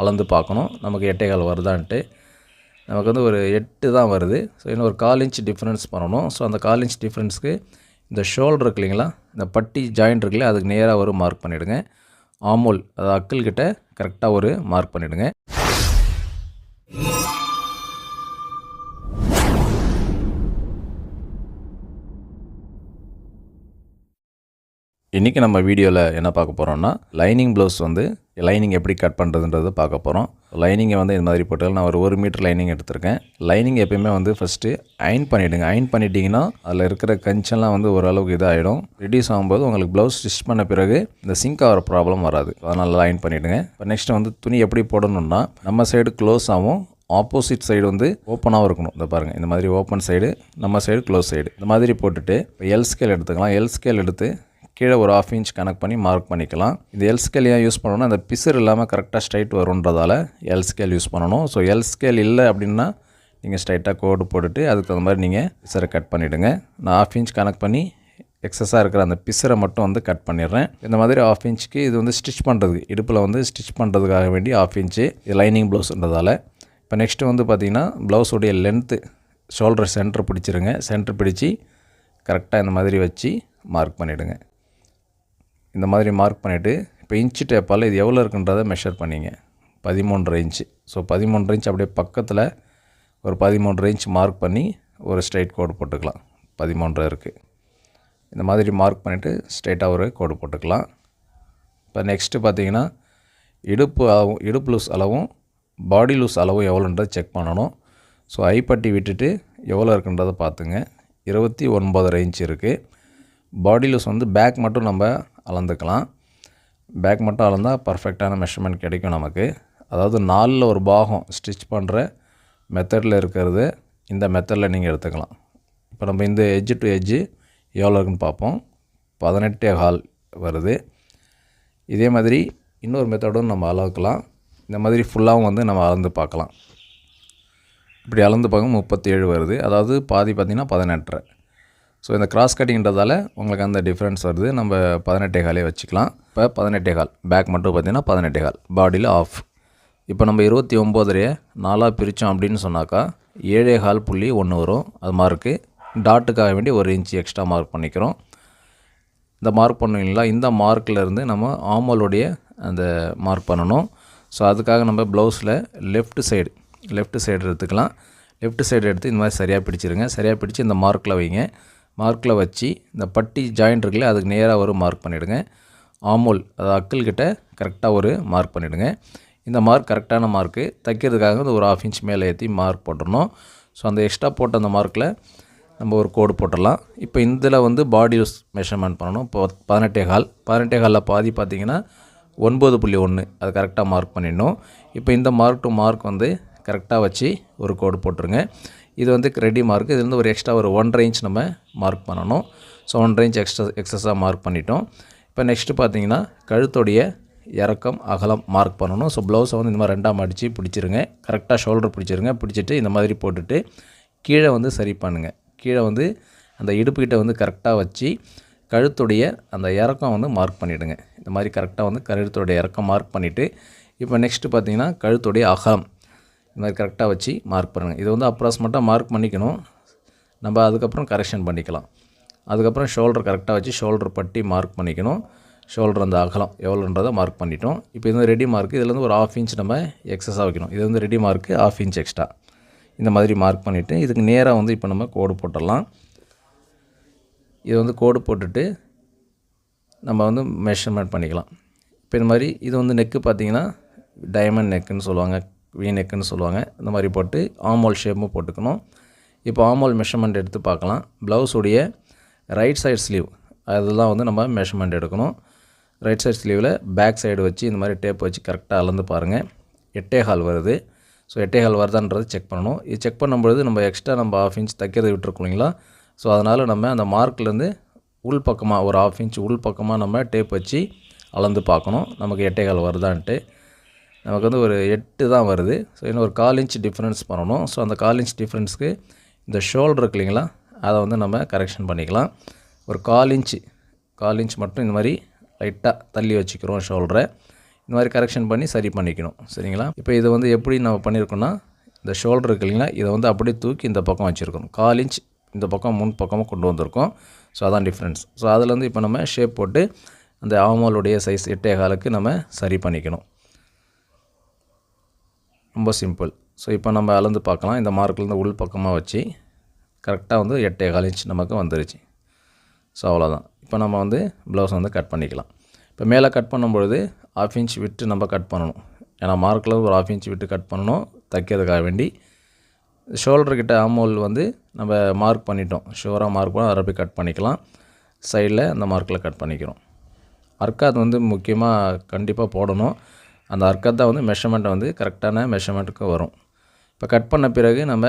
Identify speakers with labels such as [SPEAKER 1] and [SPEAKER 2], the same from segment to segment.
[SPEAKER 1] அளந்து பார்க்கணும். நமக்கு எட்டைகால் வருதான்ட்டு. நமக்கு வந்து ஒரு எட்டு தான் வருது. ஸோ இன்னும் ஒரு கால் இன்ச் டிஃப்ரென்ஸ் பண்ணணும். ஸோ அந்த கால் இன்ச் டிஃப்ரென்ஸ்க்கு இந்த ஷோல்டர் இருக்கு இல்லைங்களா? இந்த பட்டி ஜாயிண்ட் இருக்குல்ல அதுக்கு நேராக ஒரு மார்க் பண்ணிவிடுங்க ஆமோல் அது அக்கல் கிட்ட கரெக்டாக ஒரு மார்க் பண்ணிவிடுங்க இன்றைக்கி நம்ம வீடியோவில் என்ன பார்க்க போகிறோம்னா லைனிங் ப்ளவுஸ் வந்து லைனிங் எப்படி கட் பண்ணுறதுன்றதை பார்க்க போகிறோம் லைனிங்கை வந்து இந்த மாதிரி போட்டால் நான் ஒரு ஒரு மீட்டர் லைனிங் எடுத்திருக்கேன். லைனிங் எப்பயுமே வந்து ஃபஸ்ட்டு அயன் பண்ணிவிடுங்க அயன் பண்ணிட்டீங்கன்னா அதில் இருக்கிற கஞ்செல்லாம் வந்து ஓரளவுக்கு இதாகிடும் ரெடியூஸ் ஆகும்போது உங்களுக்கு ப்ளவுஸ் ஸ்டிச் பண்ண பிறகு இந்த சிங்க் ஆகிற ப்ராப்ளம் வராது. அதனால் அயன் பண்ணிவிடுங்க இப்போ நெக்ஸ்ட் வந்து துணி எப்படி போடணும்னா நம்ம சைடு க்ளோஸ் ஆகும் ஆப்போசிட் சைடு வந்து ஓப்பனாகவும் இருக்கணும். இந்த பாருங்கள் இந்த மாதிரி ஓப்பன் சைடு நம்ம சைடு க்ளோஸ் சைடு இந்த மாதிரி போட்டுட்டு இப்போ எல் ஸ்கேல் எடுத்துக்கலாம். எல் ஸ்கேல் எடுத்து கீழே ஒரு ஆஃப் இன்ச் கனெக்ட் பண்ணி மார்க் பண்ணிக்கலாம். இது எல் ஸ்கேல் ஏன் யூஸ் பண்ணணும்னா அந்த பிசர் இல்லாமல் கரெக்டாக ஸ்ட்ரைட் வருன்றதால எல் ஸ்கேல் யூஸ் பண்ணணும். ஸோ எல் ஸ்கேல் இல்லை அப்படின்னா நீங்கள் ஸ்ட்ரைட்டாக கோடு போட்டுட்டு அதுக்கு தகுந்த மாதிரி நீங்கள் பிசரை கட் பண்ணிவிடுங்க நான் ஆஃப் இன்ச் கனெக்ட் பண்ணி எக்ஸஸாக இருக்கிற அந்த பிசரை மட்டும் வந்து கட் பண்ணிடுறேன். இந்த மாதிரி ஆஃப் இன்ச்சுக்கு இது வந்து ஸ்டிச் பண்ணுறதுக்கு இடுப்பில் வந்து ஸ்டிச் பண்ணுறதுக்காக வேண்டி ஆஃப் இன்ச்சு இது லைனிங் ப்ளவுஸ்ன்றதால இப்போ நெக்ஸ்ட்டு வந்து பார்த்திங்கன்னா ப்ளவுஸுடைய லென்த்து ஷோல்டர் சென்டர் பிடிச்சிருங்க. சென்டர் பிடிச்சி கரெக்டாக இந்த மாதிரி வச்சு மார்க் பண்ணிவிடுங்க இந்த மாதிரி மார்க் பண்ணிவிட்டு இப்போ இன்ச்சு டேப்பால் இது எவ்வளோ இருக்குன்றதை மெஷர் பண்ணிங்க. பதிமூன்றரை இன்ச்சு ஸோ பதிமூன்றரை இன்ச் அப்படியே பக்கத்தில் ஒரு பதிமூன்றரை இன்ச் மார்க் பண்ணி ஒரு ஸ்ட்ரைட் கோடு போட்டுக்கலாம். பதிமூன்றரை இருக்குது இந்த மாதிரி மார்க் பண்ணிவிட்டு ஸ்ட்ரைட்டாக ஒரு கோடு போட்டுக்கலாம். இப்போ நெக்ஸ்ட்டு பார்த்தீங்கன்னா இடுப்பு அளவும் இடுப்பு லூஸ் அளவும் பாடி லூஸ் அளவும் எவ்வளோன்றதை செக் பண்ணணும். ஸோ ஐப்பட்டி விட்டுட்டு எவ்வளோ இருக்குன்றதை பார்த்துங்க. இருபத்தி ஒன்பதரை இன்ச் இருக்குது பாடி லூஸ் வந்து பேக் மட்டும் நம்ம அளந்துக்கலாம். பேக் மட்டும் அளந்தால் பர்ஃபெக்டான மெஷர்மெண்ட் கிடைக்கும் நமக்கு. அதாவது நாலில் ஒரு பாகம் ஸ்டிச் பண்ணுற மெத்தடில் இருக்கிறது இந்த மெத்தடில் நீங்கள் எடுத்துக்கலாம். இப்போ நம்ம இந்த எட்ஜு டு எஜ்ஜு எவ்வளோ இருக்குன்னு பார்ப்போம். பதினெட்டே ஹால் வருது. இதே மாதிரி இன்னொரு மெத்தடும் நம்ம அளவுக்கலாம் இந்த மாதிரி ஃபுல்லாகவும் வந்து நம்ம அளந்து பார்க்கலாம். இப்படி அளந்து பார்க்கும் முப்பத்தி ஏழு வருது. அதாவது பாதி பார்த்திங்கன்னா பதினெட்டரை. ஸோ இந்த கிராஸ் கட்டிங்கிறதால உங்களுக்கு அந்த டிஃப்ரென்ஸ் வருது. நம்ம பதினெட்டே காலே வச்சுக்கலாம். இப்போ பதினெட்டே கால். பேக் மட்டும் பார்த்திங்கன்னா பதினெட்டே கால். பாடியில் ஆஃப் இப்போ நம்ம இருபத்தி ஒம்போதரையை நாலாக பிரித்தோம் அப்படின்னு சொன்னாக்கா ஏழே கால் புள்ளி ஒன்று வரும். அது மார்க்கு டாட்டுக்காக வேண்டி ஒரு இன்ச்சு எக்ஸ்ட்ரா மார்க் பண்ணிக்கிறோம். இந்த மார்க் பண்ணுவீங்களா இந்த மார்க்கில் இருந்து நம்ம ஆமலுடைய அந்த மார்க் பண்ணணும். ஸோ அதுக்காக நம்ம ப்ளவுஸில் லெஃப்ட் சைடு லெஃப்ட் சைடு எடுத்துக்கலாம். லெஃப்ட் சைடு எடுத்து இந்த மாதிரி சரியாக பிடிச்சிருங்க. சரியாக பிடிச்சி இந்த மார்க்கில் வைங்க. மார்க்கில் வச்சு இந்த பட்டி ஜாயிண்ட் இருக்குல்ல அதுக்கு நேராக ஒரு மார்க் பண்ணிவிடுங்க ஆமோல் அது அக்கல் கிட்ட கரெக்டாக ஒரு மார்க் பண்ணிவிடுங்க இந்த மார்க் கரெக்டான மார்க்கு தைக்கிறதுக்காக வந்து ஒரு ஆஃப் இன்ச் மேலே ஏற்றி மார்க் போட்டுடணும் ஸோ அந்த எக்ஸ்ட்ரா போட்ட அந்த மார்க்கில் நம்ம ஒரு கோடு போட்டுடலாம். இப்போ இதில் வந்து பாடி மெஷர்மெண்ட் பண்ணணும். இப்போ பதினெட்டே கால். பதினெட்டே காலில் பாதி பார்த்தீங்கன்னா ஒன்பது புள்ளி ஒன்று. அது கரெக்டாக மார்க் பண்ணிடணும். இப்போ இந்த மார்க் டு மார்க் வந்து கரெக்டாக வச்சு ஒரு கோடு போட்டுருங்க. இது வந்து ரெடி மார்க் இதுலேருந்து ஒரு எக்ஸ்ட்ரா ஒரு ஒன்றரை இன்ச் நம்ம மார்க் பண்ணணும். ஸோ ஒன்றரை இன்ச் எக்ஸ்ட்ரா எக்ஸஸாக மார்க் பண்ணிட்டோம். இப்போ நெக்ஸ்ட்டு பார்த்தீங்கன்னா கழுத்துடைய இறக்கம் அகலம் மார்க் பண்ணணும். ஸோ ப்ளவுஸை வந்து இந்த மாதிரி ரெண்டாக மடித்து பிடிச்சிருங்க. கரெக்டாக ஷோல்டர் பிடிச்சிருங்க. பிடிச்சிட்டு இந்த மாதிரி போட்டுட்டு கீழே வந்து சரி பண்ணுங்கள் கீழே வந்து அந்த இடுப்புக்கிட்ட வந்து கரெக்டாக வச்சு கழுத்துடைய அந்த இறக்கம் வந்து மார்க் பண்ணிவிடுங்க இந்த மாதிரி கரெக்டாக வந்து கழுத்துடைய இறக்கம் மார்க் பண்ணிவிட்டு இப்போ நெக்ஸ்ட்டு பார்த்தீங்கன்னா கழுத்துடைய அகலம். இந்த மாதிரி கரெக்டாக வச்சு மார்க் பண்ணுங்கள் இது வந்து அப்ராக்சிமேட்டாக மார்க் பண்ணிக்கணும். நம்ம அதுக்கப்புறம் கரெக்ஷன் பண்ணிக்கலாம். அதுக்கப்புறம் ஷோல்டர் கரெக்டாக வச்சு ஷோல்டர் பட்டி மார்க் பண்ணிக்கணும். ஷோல்டர் அந்த அகலம் எவ்வளோன்றதை மார்க் பண்ணிட்டோம். இப்போ இது வந்து ரெடி மார்க் இதில் வந்து ஒரு ஆஃப் இன்ச் நம்ம எக்ஸஸாக வைக்கணும். இது வந்து ready mark half inch extra இந்த மாதிரி மார்க் பண்ணிவிட்டு இதுக்கு நேராக வந்து இப்போ நம்ம கோடு போட்டுடலாம். இது வந்து கோடு போட்டுட்டு நம்ம வந்து மெஷர்மெண்ட் பண்ணிக்கலாம். இப்போ இந்த மாதிரி இது வந்து நெக்கு பார்த்தீங்கன்னா டைமண்ட் நெக்குன்னு சொல்லுவாங்க. வி நெக்குன்னு சொல்லுவாங்க. இந்த மாதிரி போட்டு ஆமோல் ஷேப்பும் போட்டுக்கணும். இப்போ ஆமோல் மெஷர்மெண்ட் எடுத்து பார்க்கலாம். ப்ளவுஸுடைய ரைட் சைட் ஸ்லீவ் அதெல்லாம் வந்து நம்ம மெஷர்மெண்ட் எடுக்கணும். ரைட் சைட் ஸ்லீவில் பேக் சைடு வச்சு இந்த மாதிரி டேப் வச்சு கரெக்டாக அளந்து பாருங்கள் எட்டே ஹால் வருது. ஸோ எட்டே ஹால் வருதான்றது செக் பண்ணணும். இது செக் பண்ணும்பொழுது நம்ம எக்ஸ்ட்ரா நம்ம ஆஃப் இன்ச் தைக்கிறது விட்டுருக்கோம் இல்லைங்களா? ஸோ அதனால் நம்ம அந்த மார்க்லேருந்து உள் பக்கமாக ஒரு ஆஃப் இன்ச் உள் பக்கமாக நம்ம டேப் வச்சு அளந்து பார்க்கணும். நமக்கு எட்டே கால் வருதான்ட்டு. நமக்கு வந்து ஒரு எட்டு தான் வருது. ஸோ இன்னும் ஒரு கால் இன்ச் டிஃப்ரென்ஸ் பண்ணணும். ஸோ அந்த கால் இன்ச் டிஃப்ரென்ஸ்க்கு இந்த ஷோல்டர் இருக்கு இல்லைங்களா? அதை வந்து நம்ம கரெக்ஷன் பண்ணிக்கலாம். ஒரு கால் இன்ச்சு கால் இன்ச் மட்டும் இந்த மாதிரி லைட்டாக தள்ளி வச்சுக்கிறோம் ஷோல்டரை இந்த மாதிரி கரெக்ஷன் பண்ணி சரி பண்ணிக்கணும். சரிங்களா? இப்போ இதை வந்து எப்படி நம்ம பண்ணியிருக்கோம்னா இந்த ஷோல்டர் இருக்கு இல்லைங்களா? இதை வந்து அப்படியே தூக்கி இந்த பக்கம் வச்சுருக்கணும். கால் இன்ச் இந்த பக்கம் முன் பக்கமாக கொண்டு வந்திருக்கோம். ஸோ அதான் டிஃப்ரென்ஸ் ஸோ அதில் வந்து இப்போ நம்ம ஷேப் போட்டு அந்த ஆமாலுடைய சைஸ் எட்டே காலுக்கு நம்ம சரி பண்ணிக்கணும். ரொம்ப சிம்பிள். ஸோ இப்போ நம்ம அளந்து பார்க்கலாம். இந்த மார்க்லேருந்து உள் பக்கமாக வச்சு கரெக்டாக வந்து எட்டே கால் இன்ச் நமக்கு வந்துருச்சு. ஸோ அவ்வளோதான் இப்போ நம்ம வந்து ப்ளவுஸ் வந்து கட் பண்ணிக்கலாம். இப்போ மேலே கட் பண்ணும்பொழுது ஆஃப் இன்ச் விட்டு நம்ம கட் பண்ணணும். ஏன்னா மார்க்கில் ஒரு ஆஃப் இன்ச் விட்டு கட் பண்ணணும். தைக்கிறதுக்காக வேண்டி. ஷோல்டர்கிட்ட ஆமோல் வந்து நம்ம மார்க் பண்ணிட்டோம். ஷோராக மார்க் பண்ண அதை போய் கட் பண்ணிக்கலாம். சைடில் அந்த மார்க்கில் கட் பண்ணிக்கிறோம். அர்க்காத் வந்து முக்கியமாக கண்டிப்பாக போடணும். அந்த அர்க்கத்தை வந்து மெஷர்மெண்ட்டை வந்து கரெக்டான மெஷர்மெண்ட்டுக்கு வரும். இப்போ கட் பண்ண பிறகு நம்ம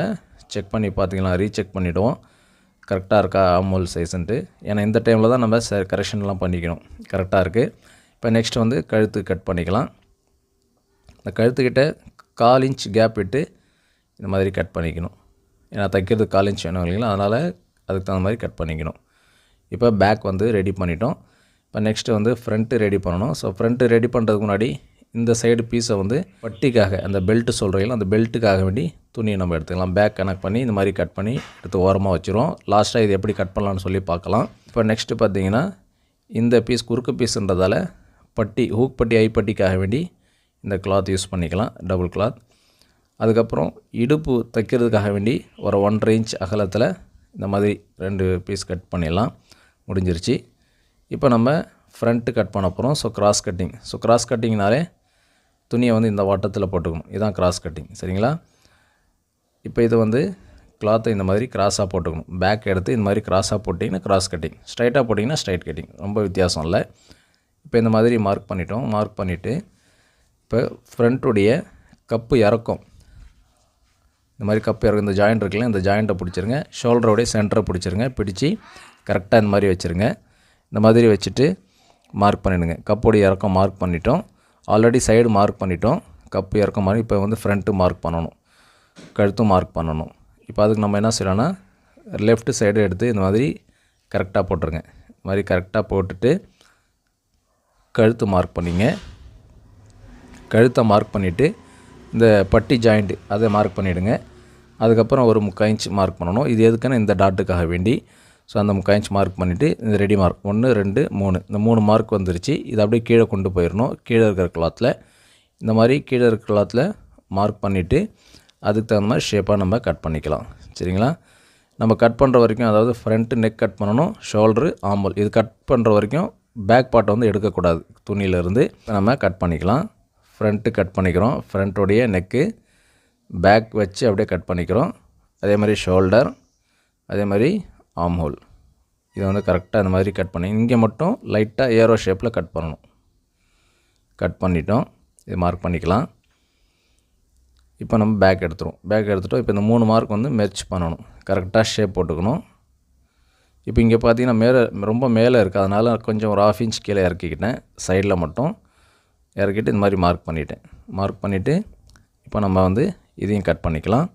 [SPEAKER 1] செக் பண்ணி பார்த்திக்கலாம் ரீசெக் பண்ணிவிடுவோம் கரெக்டாக இருக்கா ஆமோல் சைஸ்ன்ட்டு ஏன்னா இந்த டைமில் தான் நம்ம ச கரெக்ஷன்லாம் பண்ணிக்கணும். கரெக்டாக இருக்குது இப்போ நெக்ஸ்ட் வந்து கழுத்து கட் பண்ணிக்கலாம். இந்த கழுத்துக்கிட்ட கால் இன்ச் கேப் விட்டு இந்த மாதிரி கட் பண்ணிக்கணும். ஏன்னா தைக்கிறதுக்கு கால் இன்ச் வேணும் இல்லைங்களா? அதனால் அதுக்கு தகுந்த மாதிரி கட் பண்ணிக்கணும். இப்போ பேக் வந்து ரெடி பண்ணிட்டோம். இப்போ நெக்ஸ்ட்டு வந்து ஃப்ரண்ட்டு ரெடி பண்ணணும். ஸோ ஃப்ரண்ட்டு ரெடி பண்ணுறதுக்கு முன்னாடி இந்த சைடு பீஸை வந்து பட்டிக்காக அந்த பெல்ட்டு சொல்கிறீங்களா அந்த பெல்ட்டுக்காக வேண்டி துணியை நம்ம எடுத்துக்கலாம். பேக் கனெக்ட் பண்ணி இந்த மாதிரி கட் பண்ணி எடுத்து ஓரமாக வச்சுருவோம் லாஸ்ட்டாக இது எப்படி கட் பண்ணலாம்னு சொல்லி பார்க்கலாம். இப்போ நெக்ஸ்ட்டு பார்த்தீங்கன்னா இந்த பீஸ் குறுக்கு பீஸுன்றதால பட்டி ஹூக் பட்டி ஐப்பட்டிக்காக வேண்டி இந்த கிளாத் யூஸ் பண்ணிக்கலாம். டபுள் கிளாத் அதுக்கப்புறம் இடுப்பு தைக்கிறதுக்காக வேண்டி ஒரு ஒன்றரை இன்ச் அகலத்தில் இந்த மாதிரி ரெண்டு பீஸ் கட் பண்ணிடலாம். முடிஞ்சிருச்சு. இப்போ நம்ம ஃப்ரண்ட்டு கட் பண்ண போகிறோம் so cross cutting so cross கட்டிங்னாலே துணியை வந்து இந்த வட்டத்தில் போட்டுக்கணும். இதுதான் கிராஸ் கட்டிங் சரிங்களா? இப்போ இது வந்து கிளாத்தை இந்த மாதிரி கிராஸாக போட்டுக்கணும். பேக் எடுத்து இந்த மாதிரி கிராஸாக போட்டிங்கன்னா கிராஸ் கட்டிங் ஸ்ட்ரைட்டாக போட்டிங்கன்னா ஸ்ட்ரைட் கட்டிங் ரொம்ப வித்தியாசம் இல்லை. இப்போ இந்த மாதிரி மார்க் பண்ணிட்டோம். மார்க் பண்ணிவிட்டு இப்போ ஃப்ரண்ட்டுடைய கப்பு இறக்கம். இந்த மாதிரி கப்பு இறக்கும். இந்த ஜாயிண்ட் இருக்குல்ல இந்த ஜாயிண்ட்டை பிடிச்சிருங்க. ஷோல்டரோடைய சென்டரை பிடிச்சிருங்க. பிடிச்சி கரெக்டாக இந்த மாதிரி வச்சுருங்க. இந்த மாதிரி வச்சுட்டு மார்க் பண்ணிவிடுங்க கப்போடைய இறக்கம் மார்க் பண்ணிட்டோம். ஆல்ரெடி சைடு மார்க் பண்ணிட்டோம். கப்பு இறக்க மாதிரி இப்போ வந்து ஃப்ரண்ட்டு மார்க் பண்ணணும். கழுத்தும் மார்க் பண்ணணும். இப்போ அதுக்கு நம்ம என்ன செய்யலாம்னா லெஃப்ட் சைடு எடுத்து இந்த மாதிரி கரெக்டாக போட்டுருங்க. இந்த மாதிரி கரெக்டாக போட்டுட்டு கழுத்து மார்க் பண்ணிங்க. கழுத்தை மார்க் பண்ணிவிட்டு இந்த பட்டி ஜாயிண்ட்டு அதை மார்க் பண்ணிவிடுங்க அதுக்கப்புறம் ஒரு முக்கால் இன்ச் மார்க் பண்ணணும். இது எதுக்குன்னா இந்த டாட்டுக்காக வேண்டி. ஸோ அந்த காயின்ஸ் மார்க் பண்ணிவிட்டு இந்த ரெடி மார்க் ஒன்று ரெண்டு மூணு. இந்த மூணு மார்க் வந்துருச்சு. இதை அப்படியே கீழே கொண்டு போயிடணும் கீழே இருக்கிற கிளாத்தில் இந்த மாதிரி கீழே இருக்கிற கிளாத்தில் மார்க் பண்ணிவிட்டு அதுக்கு தகுந்த மாதிரி ஷேப்பாக நம்ம கட் பண்ணிக்கலாம். சரிங்களா? நம்ம கட் பண்ணுற வரைக்கும் அதாவது ஃப்ரண்ட்டு நெக் கட் பண்ணணும். ஷோல்ட்ரு ஆம்பல் இது கட் பண்ணுற வரைக்கும் பேக் பார்ட்டை வந்து எடுக்கக்கூடாது. துணியிலேருந்து நம்ம கட் பண்ணிக்கலாம். ஃப்ரண்ட்டு கட் பண்ணிக்கிறோம். ஃப்ரண்ட்டோடைய நெக்கு பேக் வச்சு அப்படியே கட் பண்ணிக்கிறோம். அதே மாதிரி ஷோல்டர் அதே மாதிரி ஆம் ஹோல் இதை வந்து கரெக்டாக இந்த மாதிரி கட் பண்ணி இங்கே மட்டும் லைட்டாக ஏரோ ஷேப்பில் கட் பண்ணணும். கட் பண்ணிட்டோம். இது மார்க் பண்ணிக்கலாம். இப்போ நம்ம பேக் எடுத்துரும் பேக் எடுத்துட்டோம். இப்போ இந்த மூணு மார்க் வந்து மெர்ச் பண்ணணும். கரெக்டாக ஷேப் போட்டுக்கணும். இப்போ இங்கே பார்த்தீங்கன்னா மேலே ரொம்ப மேலே இருக்குது அதனால் கொஞ்சம் ஒரு ஆஃப் இன்ச் கீழே இறக்கிக்கிட்டேன். சைடில் மட்டும் இறக்கிட்டு இந்த மாதிரி மார்க் பண்ணிட்டேன். மார்க் பண்ணிவிட்டு இப்போ நம்ம வந்து இதையும் கட் பண்ணிக்கலாம்.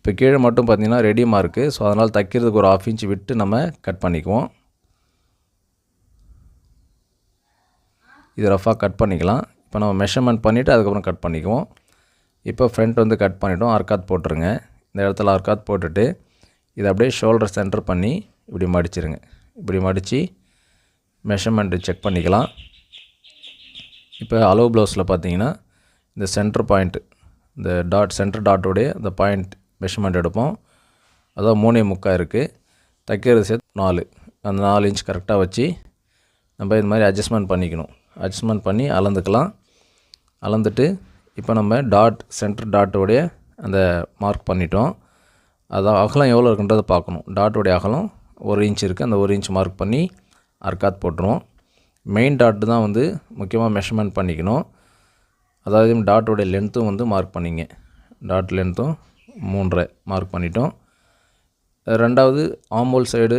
[SPEAKER 1] இப்போ கீழே மட்டும் பார்த்தீங்கன்னா ரெடி மார்க்கு ஸோ அதனால் தைக்கிறதுக்கு ஒரு ஆஃப் இன்ச் விட்டு நம்ம கட் பண்ணிக்குவோம். இது ரஃபாக கட் பண்ணிக்கலாம். இப்போ நம்ம மெஷர்மெண்ட் பண்ணிவிட்டு அதுக்கப்புறம் கட் பண்ணிக்குவோம். இப்போ ஃப்ரண்ட் வந்து கட் பண்ணிவிட்டோம் அர்க்காத் போட்டுருங்க. இந்த இடத்துல அர்க்காத் போட்டுட்டு இதை அப்படியே ஷோல்டர் சென்டர் பண்ணி இப்படி மடிச்சிருங்க. இப்படி மடித்து மெஷர்மெண்ட்டு செக் பண்ணிக்கலாம். இப்போ அளவு ப்ளவுஸில் பார்த்தீங்கன்னா இந்த சென்டர் பாயிண்ட்டு இந்த டாட் சென்டர் டாட்டோடைய இந்த பாயிண்ட் மெஷர்மெண்ட் எடுப்போம். அதாவது மூணே முக்கால் இருக்குது தைக்கிறது சேர்த்து நாலு. அந்த நாலு இன்ச் கரெக்டாக வச்சு நம்ம இது மாதிரி அட்ஜஸ்ட்மெண்ட் பண்ணிக்கணும். அட்ஜஸ்ட்மெண்ட் பண்ணி அளந்துக்கலாம். அளந்துட்டு இப்போ நம்ம டாட் சென்டர் டாட்டோடைய அந்த மார்க் பண்ணிட்டோம். அதான் அகலம் எவ்வளோ இருக்குன்றதை பார்க்கணும். டாட்டோடைய அகலம் ஒரு இன்ச் இருக்குது அந்த ஒரு இன்ச் மார்க் பண்ணி அர்க்காத் போட்டுருவோம். மெயின் டாட்டு தான் வந்து முக்கியமாக மெஷர்மெண்ட் பண்ணிக்கணும். அதாவது டாட்டோடைய லென்த்தும் வந்து மார்க் பண்ணிங்க. டாட் லென்த்தும் மூன்றரை மார்க் பண்ணிட்டோம். ரெண்டாவது ஆம்போல் சைடு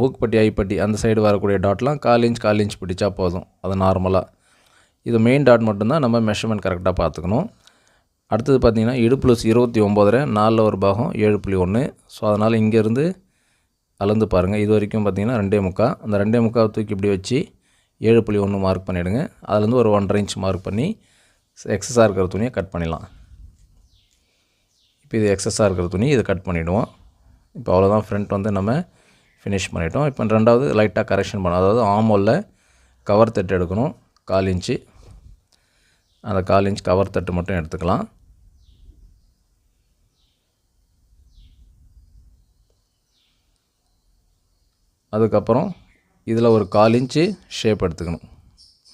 [SPEAKER 1] ஹூக்பட்டி ஐப்பட்டி அந்த சைடு வரக்கூடிய டாட்லாம் கால் இன்ச் கால் இன்ச் பிடிச்சா போதும். அது நார்மலாக இது மெயின் டாட் மட்டும்தான் நம்ம மெஷர்மெண்ட் கரெக்டாக பார்த்துக்கணும். அடுத்தது பார்த்திங்கன்னா இடு ப்ளஸ் இருபத்தி ஒம்போதரை நாலில் ஒரு பாகம் ஏழு புள்ளி ஒன்று. ஸோ அதனால் இங்கேருந்து அளந்து பாருங்கள் இது வரைக்கும் பார்த்தீங்கன்னா ரெண்டே முக்கா. அந்த ரெண்டே முக்காவை தூக்கி இப்படி வச்சு ஏழு புள்ளி ஒன்று மார்க் பண்ணிவிடுங்க அதுலேருந்து ஒரு ஒன்றரை இன்ச் மார்க் பண்ணி எக்ஸஸாக இருக்கிற துணியை கட் பண்ணிடலாம். இப்போ இது எக்ஸஸாக இருக்கிற துணி இதை கட் பண்ணிவிடுவோம் இப்போ அவ்வளோதான் ஃப்ரண்ட் வந்து நம்ம ஃபினிஷ் பண்ணிட்டோம். இப்போ ரெண்டாவது லைட்டாக கரெக்ஷன் பண்ணோம் அதாவது ஆமோலில் கவர் தட்டு எடுக்கணும். கால் இன்ச்சு. அந்த கால் இன்ச் கவர் தட்டு மட்டும் எடுத்துக்கலாம். அதுக்கப்புறம் இதில் ஒரு கால் இன்ச்சு ஷேப் எடுத்துக்கணும்.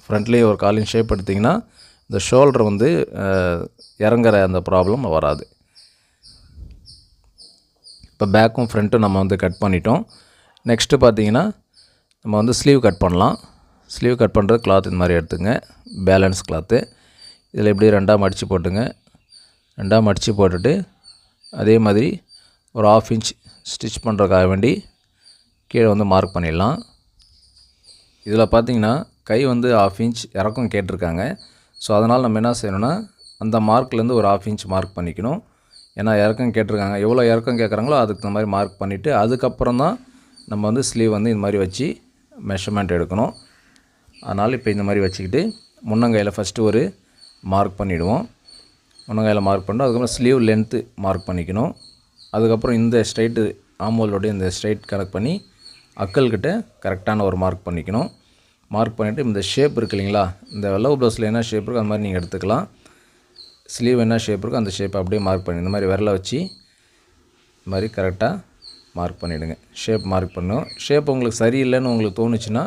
[SPEAKER 1] ஃப்ரண்ட்லேயே ஒரு கால் இன்ச் ஷேப் எடுத்திங்கன்னா இந்த ஷோல்டர் வந்து இறங்குற அந்த ப்ராப்ளம் வராது. இப்போ பேக்கும் ஃப்ரண்ட்டும் நம்ம வந்து கட் பண்ணிட்டோம். நெக்ஸ்ட்டு பார்த்தீங்கன்னா நம்ம வந்து ஸ்லீவ் கட் பண்ணலாம். ஸ்லீவ் கட் பண்ணுறது கிளாத் இந்த மாதிரி எடுத்துங்க. பேலன்ஸ் கிளாத்து இதில் எப்படி ரெண்டாக மடித்து போட்டுங்க. ரெண்டாக மடித்து போட்டுட்டு அதே மாதிரி ஒரு ஆஃப் இன்ச் ஸ்டிச் பண்ணுறதுக்காக வேண்டி கீழே வந்து மார்க் பண்ணிடலாம். இதில் பார்த்தீங்கன்னா கை வந்து ஆஃப் இன்ச் இறக்கம் கேட்டிருக்காங்க. ஸோ அதனால் நம்ம என்ன செய்யணும்னா அந்த மார்க்லேருந்து ஒரு ஆஃப் இன்ச் மார்க் பண்ணிக்கணும். ஏன்னா இறக்கம் கேட்டிருக்காங்க. எவ்வளோ இறக்கம் கேட்குறாங்களோ அதுக்கு தகுந்த மாதிரி மார்க் பண்ணிவிட்டு அதுக்கப்புறம் தான் நம்ம வந்து ஸ்லீவ் வந்து இந்த மாதிரி வச்சு மெஷர்மெண்ட் எடுக்கணும். அதனால் இப்போ இந்த மாதிரி வச்சுக்கிட்டு முன்னங்கையில் ஃபஸ்ட்டு ஒரு மார்க் பண்ணிவிடுவோம் முன்னங்கையில் மார்க் பண்ணிட்டு அதுக்கப்புறம் ஸ்லீவ் லென்த்து மார்க் பண்ணிக்கணும். அதுக்கப்புறம் இந்த ஸ்ட்ரைட்டு ஆம்போலோடைய இந்த ஸ்ட்ரைட் கனெக்ட் பண்ணி அக்கல்கிட்ட கரெக்டான ஒரு மார்க் பண்ணிக்கணும். மார்க் பண்ணிவிட்டு இந்த ஷேப் இருக்கு இல்லைங்களா? இந்த வெள்ளவு ப்ளவுஸில் என்ன ஷேப் இருக்கோ அந்த மாதிரி நீங்கள் எடுத்துக்கலாம். ஸ்லீவ் என்ன ஷேப் இருக்கோ அந்த ஷேப்பை அப்படியே மார்க் பண்ணி இந்த மாதிரி விரலை வச்சு இந்த மாதிரி கரெக்டாக மார்க் பண்ணிவிடுங்க ஷேப் மார்க் பண்ணும். ஷேப் உங்களுக்கு சரியில்லைன்னு உங்களுக்கு தோணுச்சுன்னா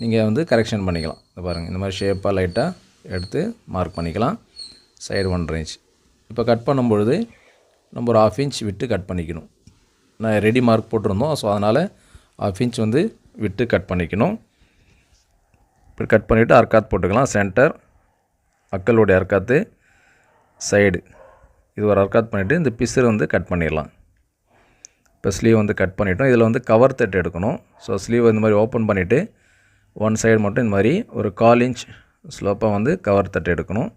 [SPEAKER 1] நீங்கள் வந்து கரெக்ஷன் பண்ணிக்கலாம். இந்த பாருங்கள் இந்த மாதிரி ஷேப்பாக லைட்டாக எடுத்து மார்க் பண்ணிக்கலாம். சைடு ஒன் இன்ச் இப்போ கட் பண்ணும்பொழுது நம்ம ஒரு ஆஃப் இன்ச் விட்டு கட் பண்ணிக்கணும். நான் ரெடி மார்க் போட்டிருந்தோம். ஸோ அதனால் ஆஃப் இன்ச் வந்து விட்டு கட் பண்ணிக்கணும். இப்படி கட் பண்ணிவிட்டு அர்க்காத் போட்டுக்கலாம். சென்டர் அக்களுடைய அர்க்காத்து சைடு. இது ஒரு அர்க்காத் பண்ணிவிட்டு இந்த பிசுறு வந்து கட் பண்ணிடலாம். இப்போ ஸ்லீவ் வந்து கட் பண்ணிட்டோம். இதில் வந்து கவர் தட்டு எடுக்கணும். ஸோ ஸ்லீவ் இந்த மாதிரி ஓப்பன் பண்ணிவிட்டு ஒன் சைடு மட்டும் இந்த மாதிரி ஒரு கால் இன்ச் ஸ்லோப்பாக வந்து கவர் தட்டு எடுக்கணும்.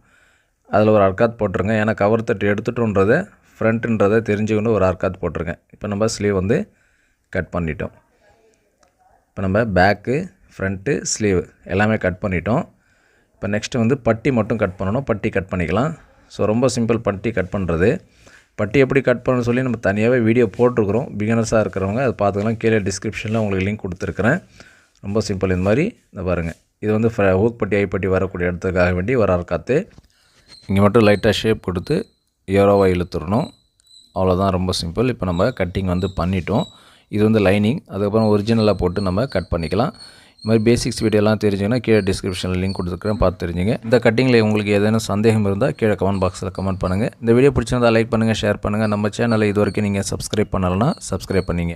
[SPEAKER 1] அதில் ஒரு அர்க்காத் போட்டுருங்க. ஏன்னா கவர் தட்டு எடுத்துட்டோன்றதை ஃப்ரண்ட்டுன்றதை தெரிஞ்சுக்கொண்டு ஒரு அர்க்காத் போட்டிருக்கேன் இப்போ நம்ம ஸ்லீவ் வந்து கட் பண்ணிட்டோம். இப்போ நம்ம பேக்கு ஃப்ரண்ட்டு ஸ்லீவ் எல்லாமே கட் பண்ணிட்டோம். இப்போ நெக்ஸ்ட்டு வந்து பட்டி மட்டும் கட் பண்ணணும். பட்டி கட் பண்ணிக்கலாம். ஸோ ரொம்ப சிம்பிள் பட்டி கட் பண்ணுறது பட்டி எப்படி கட் பண்ண சொல்லி நம்ம தனியாகவே வீடியோ போட்டிருக்கிறோம். பிகினர்ஸாக இருக்கிறவங்க அதை பார்த்துக்கலாம். கீழே டிஸ்கிரிப்ஷனில் உங்களுக்கு லிங்க் கொடுத்துருக்குறேன். ரொம்ப சிம்பிள் இந்த மாதிரி. இந்த பாருங்கள் இது வந்து ஃப்ர ஊக்பட்டி ஐப்பட்டி வரக்கூடிய இடத்துக்காக வேண்டி வர காற்று இங்கே மட்டும் லைட்டாக ஷேப் கொடுத்து ஏரோவாக இழுத்துடணும். அவ்வளோதான் ரொம்ப சிம்பிள் இப்போ நம்ம கட்டிங் வந்து பண்ணிட்டோம். இது வந்து லைனிங் அதுக்கப்புறம் ஒரிஜினலாக போட்டு நம்ம கட் பண்ணிக்கலாம். இது மாதிரி பேசிக்ஸ் வீடியோலாம் தெரிஞ்சுங்கன்னா கீழே டிஸ்கிரிப்ஷனில் லிங்க் கொடுத்துருக்கேன் பார்த்து தெரிஞ்சுங்க. இந்த கட்டிங்கில் உங்களுக்கு ஏதேனும் சந்தேகம் இருந்தால் கீழே கமெண்ட் பாக்ஸில் கமெண்ட் பண்ணுங்கள் இந்த வீடியோ பிடிச்சிருந்தால் லைக் பண்ணுங்கள் ஷேர் பண்ணுங்கள் நம்ம சேனலை இது வரைக்கும் நீங்கள் சப்ஸ்கிரைப் பண்ணலைன்னா சப்ஸ்கிரைப் பண்ணிங்க.